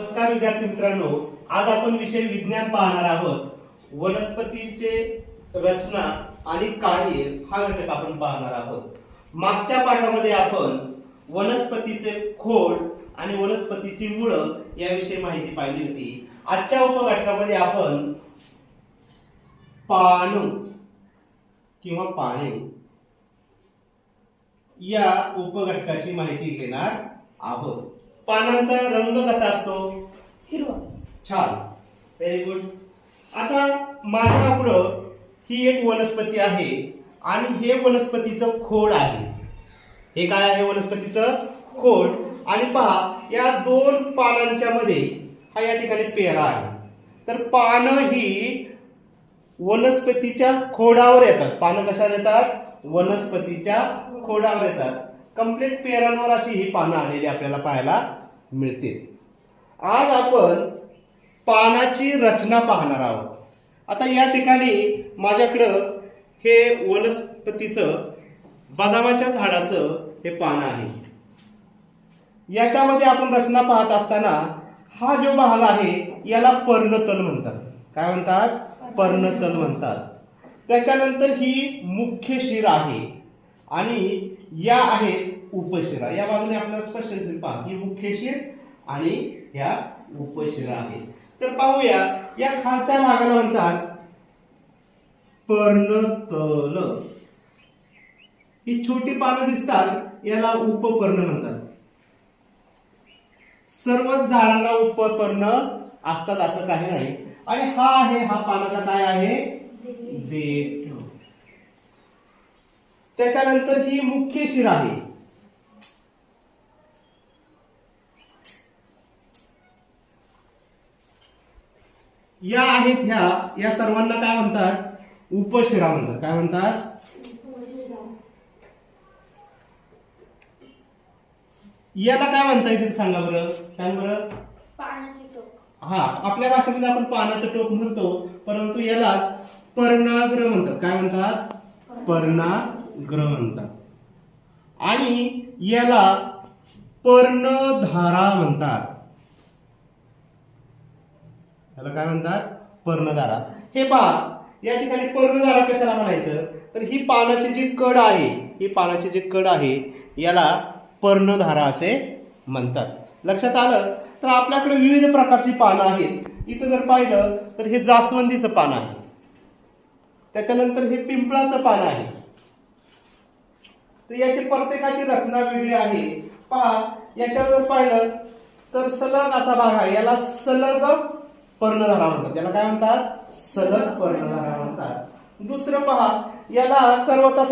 नमस्कार विद्यार्थी मित्रांनो आज आपण विषय विज्ञान पाहणार आहोत. वनस्पतीचे रचना आणि कार्य हा घटक आपण पाहणार आहोत. मागच्या पाठामध्ये आपण वनस्पतीचे खोड आणि वनस्पतीची मुळं याविषयी माहिती पाहिली होती. आजच्या उपघटकामध्ये आपण पान किंवा पाने या उपघटकाची माहिती घेणार आहोत. पानांचा रंग कसा असतो? छान. व्हेरी गुड आता माझ्या पुढं ही एक वनस्पती आहे आणि हे वनस्पतीचं खोड आहे. हे काय आहे वनस्पतीचं? खोड. आणि पहा या दोन पानांच्या मध्ये हा या ठिकाणी पेरा आहे. तर पानं ही वनस्पतीच्या खोडावर येतात. पानं कशावर येतात? वनस्पतीच्या खोडावर येतात. कंप्लीट पेरांवर अशी ही पानं आलेली आपल्याला पाहायला मिळतील. आज आपण पानाची रचना पाहणार आहोत. आता या ठिकाणी माझ्याकडं हे वनस्पतीचं बदामाच्या झाडाचं हे पान आहे. याच्यामध्ये आपण रचना पाहत असताना हा जो भाग आहे याला पर्णतल म्हणतात. काय म्हणतात? पर्णतल म्हणतात. त्याच्यानंतर ही मुख्य शिर आहे आणि या आहेत उपशिरा. या बाजूने आपल्याला स्पष्ट दिसेल. पहा ही मुख्य शिर आणि ह्या उपशिरा आहेत. तर पाहूया या खालच्या भागाला म्हणतात पर्णतल. ही छोटी पानं दिसतात याला उपपर्ण म्हणतात. सर्वच झाडांना उपपर्ण असतात असं काही नाही. आणि हा आहे हा पानाचा काय आहे? देठ. त्याच्यानंतर ही मुख्य शिर आहे. या आहेत ह्या. या सर्वांना काय म्हणतात? उपशिरा म्हणतात काय म्हणतात? याला काय म्हणता येतील सांगा बरं? सांग बरं. हा आपल्या भाषेमध्ये आपण पानाचं टोक म्हणतो परंतु यालाच पर्णाग्र म्हणतात. काय म्हणतात? पर्णाग्र म्हणतात. आणि याला पर्णधारा म्हणतात. याला काय म्हणतात? पर्णधारा. हे पहा या ठिकाणी पर्णधारा कशाला म्हणायचं? तर ही पानाची जी कड आहे ही पानाची जी कड आहे याला पर्णधारा असे म्हणतात. लक्षात आलं? तर आपल्याकडे विविध प्रकारची पानं आहेत. इथं जर पाहिलं तर हे जास्वंदीचं पान आहे. त्याच्यानंतर हे पिंपळाचं पान आहे. तर याची प्रत्येकाची रचना वेगळी आहे. पहा याच्यावर जर पाहिलं तर सलग असा भाग आहे. याला सलग पर्णधारा म्हणतात. याला काय म्हणतात? सलग पर्णधारा म्हणतात. दुसरं पहा याला कर्वता